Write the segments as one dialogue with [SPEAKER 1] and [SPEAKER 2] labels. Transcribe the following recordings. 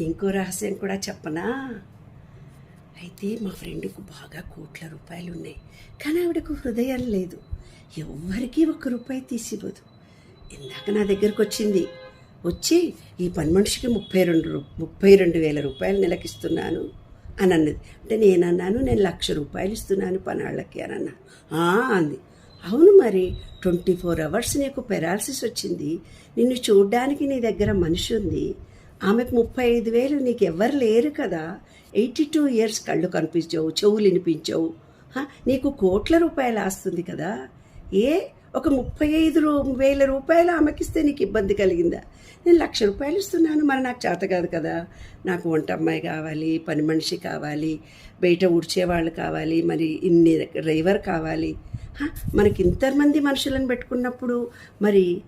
[SPEAKER 1] ఇంకో రహస్యం కూడా చెప్పనా? అయితే మా ఫ్రెండ్కు బాగా కోట్ల రూపాయలు ఉన్నాయి కానీ ఆవిడకు హృదయం లేదు. ఎవ్వరికీ ఒక్క రూపాయి తీసివ్వదు. ఇందాక నా దగ్గరకు వచ్చింది. వచ్చి ఈ పని మనిషికి ముప్పై రెండు రూ ముప్పై రెండు వేల రూపాయలు నెలకిస్తున్నాను అని అన్నది అంటే నేను అన్నాను నేను లక్ష రూపాయలు ఇస్తున్నాను పనాళ్ళకి అని అన్నా అంది. అవును మరి ట్వంటీ ఫోర్ అవర్స్ నీకు పెరాలసిస్ వచ్చింది. నిన్ను చూడ్డానికి నీ దగ్గర మనిషి ఉంది. ఆమెకు ముప్పై ఐదు వేలు నీకు ఎవ్వరు లేరు కదా. ఎయిటీ టూ ఇయర్స్ కళ్ళు కనిపించవు చెవులు వినిపించవు. నీకు కోట్ల రూపాయలు ఆస్తుంది కదా. ఏ ఒక ముప్పై ఐదు రూ వేల రూపాయలు ఆమెకిస్తే నీకు ఇబ్బంది కలిగిందా? నేను లక్ష రూపాయలు ఇస్తున్నాను మరి నాకు చేత కాదు కదా. నాకు వంట అమ్మాయి కావాలి పని మనిషి కావాలి బయట ఉడిచేవాళ్ళు కావాలి మరి ఇన్ని డ్రైవర్ కావాలి. మనకి ఇంతమంది మనుషులను పెట్టుకున్నప్పుడు మరి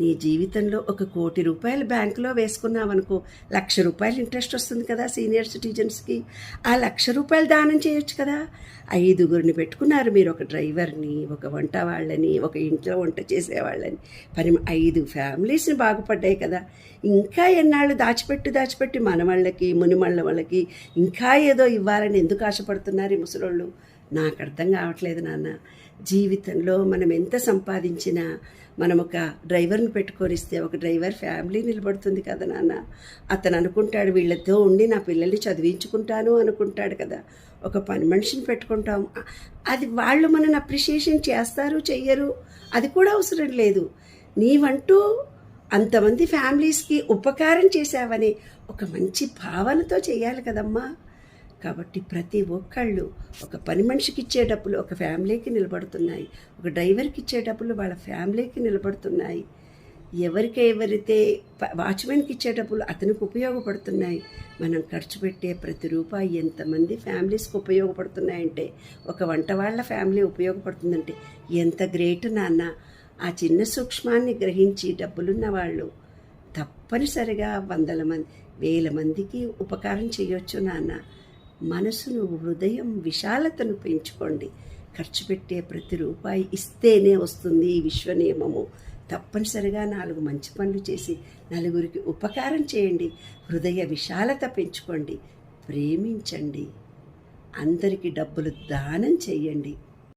[SPEAKER 1] నీ జీవితంలో ఒక కోటి రూపాయలు బ్యాంకులో వేసుకున్నావనుకో లక్ష రూపాయలు ఇంట్రెస్ట్ వస్తుంది కదా సీనియర్ సిటిజన్స్కి. ఆ లక్ష రూపాయలు దానం చేయొచ్చు కదా. ఐదుగురిని పెట్టుకున్నారు మీరు ఒక డ్రైవర్ని ఒక వంట వాళ్ళని ఒక ఇంట్లో వంట చేసేవాళ్ళని పని ఐదు ఫ్యామిలీస్ని బాగుపడ్డాయి కదా. ఇంకా ఎన్నాళ్ళు దాచిపెట్టి దాచిపెట్టి మనవాళ్ళకి మునిమళ్ళ వాళ్ళకి ఇంకా ఏదో ఇవ్వాలని ఎందుకు ఆశపడుతున్నారు ఈ ముసలోళ్ళు? నాకు అర్థం కావట్లేదు నాన్న. జీవితంలో మనం ఎంత సంపాదించినా మనం ఒక డ్రైవర్ని పెట్టుకొనిస్తే ఒక డ్రైవర్ ఫ్యామిలీ నిలబడుతుంది కదా నాన్న. అతను అనుకుంటాడు వీళ్ళతో ఉండి నా పిల్లల్ని చదివించుకుంటాను అనుకుంటాడు కదా. ఒక పని మనిషిని పెట్టుకుంటాం. అది వాళ్ళు మనని అప్రిషియేషన్ చేస్తారు చెయ్యరు. అది కూడా అవసరం లేదు. నీవంటూ అంతమంది ఫ్యామిలీస్కి ఉపకారం చేశావని ఒక మంచి భావనతో చేయాలి కదమ్మా. కాబట్టి ప్రతి ఒక్కళ్ళు ఒక పని మనిషికి ఇచ్చే డబ్బులు ఒక ఫ్యామిలీకి నిలబడుతున్నాయి. ఒక డ్రైవర్కి ఇచ్చే డబ్బులు వాళ్ళ ఫ్యామిలీకి నిలబడుతున్నాయి. ఎవరికి ఎవరైతే వాచ్మెన్కి ఇచ్చే డబ్బులు అతనికి ఉపయోగపడుతున్నాయి. మనం ఖర్చు పెట్టే ప్రతి రూపాయి ఎంతమంది ఫ్యామిలీస్కి ఉపయోగపడుతున్నాయంటే ఒక వంట వాళ్ళ ఫ్యామిలీ ఉపయోగపడుతుందంటే ఎంత గ్రేట్ నాన్న. ఆ చిన్న సూక్ష్మాన్ని గ్రహించి డబ్బులున్న వాళ్ళు తప్పనిసరిగా వందల మంది వేల మందికి ఉపకారం చేయొచ్చు నాన్న. మనసును హృదయం విశాలతను పెంచుకోండి. ఖర్చు పెట్టే ప్రతి రూపాయి ఇస్తేనే వస్తుంది ఈ విశ్వ నియమము తప్పనిసరిగా నాలుగు మంచి పనులు చేసి నలుగురికి ఉపకారం చేయండి. హృదయ విశాలత పెంచుకోండి. ప్రేమించండి. అందరికీ డబ్బులు దానం చేయండి.